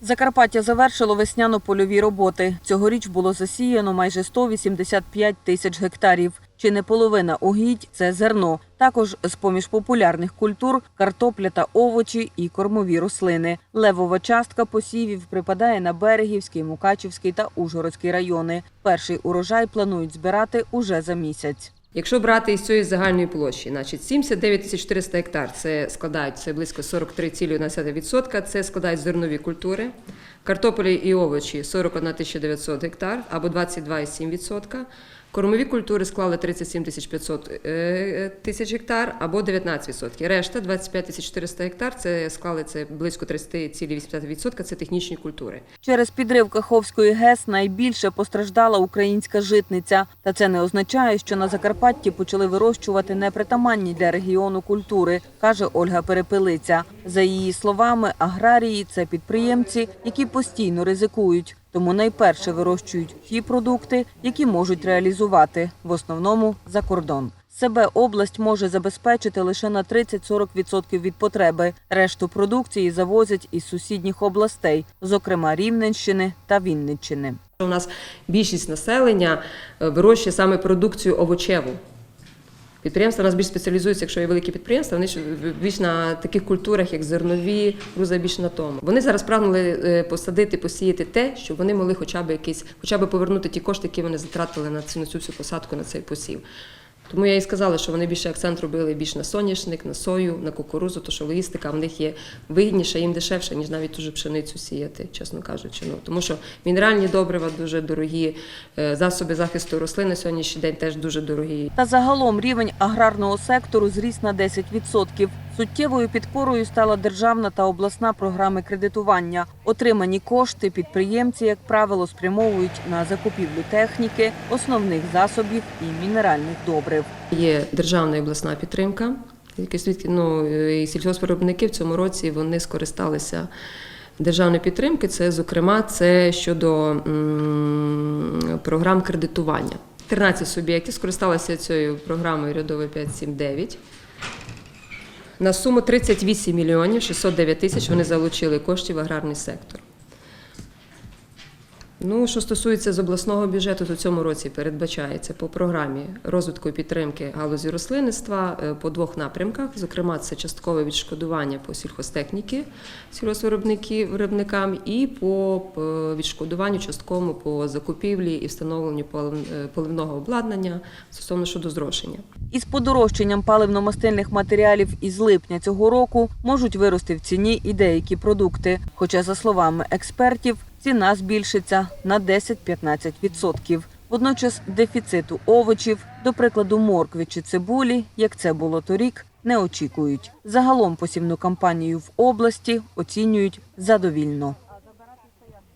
Закарпаття завершило весняно-польові роботи. Цьогоріч було засіяно майже 185 тисяч гектарів. Чи не половина угідь – це зерно. Також з-поміж популярних культур – картопля та овочі і кормові рослини. Левова частка посівів припадає на Берегівський, Мукачівський та Ужгородський райони. Перший урожай планують збирати уже за місяць. Якщо брати із цієї загальної площі, значить 79 тисяч 400 гектар це складають це близько 43,1%, це складають зернові культури, картополі і овочі 41 тисяча 900 гектар або 22,7%. Кормові культури склали 37 тисяч 500 е, тисяч гектар або 19%. Решта 25 тисяч 400 гектар це склали це близько 30,8% це технічні культури. Через підрив Каховської ГЕС найбільше постраждала українська житниця. Та це не означає, що на Закарпатті почали вирощувати непритаманні для регіону культури, каже Ольга Перепелиця. За її словами, аграрії це підприємці, які постійно ризикують. Тому найперше вирощують ті продукти, які можуть реалізувати, в основному за кордон. Себе область може забезпечити лише на 30-40% від потреби. Решту продукції завозять із сусідніх областей, зокрема Рівненщини та Вінниччини. У нас більшість населення е, вирощує саме продукцію овочеву. Підприємства у нас більш спеціалізуються, якщо є великі підприємства, вони більш на таких культурах, як зернові, груза більш на тому. Вони зараз прагнули е, посадити, посіяти те, щоб вони могли хоча б якісь, хоча б повернути ті кошти, які вони затратили на цю, на цю всю посадку, на цей посів. Тому я і сказала, що вони більше акцент робили більш на соняшник, на сою, на кукурузу, то що логістика в них є вигідніша, їм дешевше, ніж навіть ту же пшеницю сіяти, чесно кажучи. Ну тому що мінеральні добрива дуже дорогі, е, засоби захисту рослин на сьогоднішній день теж дуже дорогі. Та загалом рівень аграрного сектору зріс на 10%. Суттєвою підпорою стала державна та обласна програми кредитування. Отримані кошти підприємці, як правило, спрямовують на закупівлю техніки, основних засобів і мінеральних добрив. Є державна і обласна підтримка. Свідки, ну, і сільгоспвиробники в цьому році вони скористалися державної підтримки. Це, зокрема, це щодо програм кредитування. 13 суб'єктів скористалися цією програмою рядової 579. На суму 38 мільйонів 609 тисяч вони залучили коштів в аграрний сектор. Ну, що стосується з обласного бюджету, то цьому році передбачається по програмі розвитку і підтримки галузі рослинництва е, по двох напрямках. Зокрема, це часткове відшкодування по сільхозтехніки сільгоспвиробників- виробникам і по е, відшкодуванню частковому по закупівлі і встановленню е, поливного обладнання стосовно щодо зрошення. Із подорожчанням паливно-мастильних матеріалів із липня цього року можуть вирости в ціні і деякі продукти. Хоча, за словами експертів, ціна збільшиться на 10-15%. Водночас дефіциту овочів, до прикладу, моркви чи цибулі, як це було торік, не очікують. Загалом посівну кампанію в області оцінюють задовільно.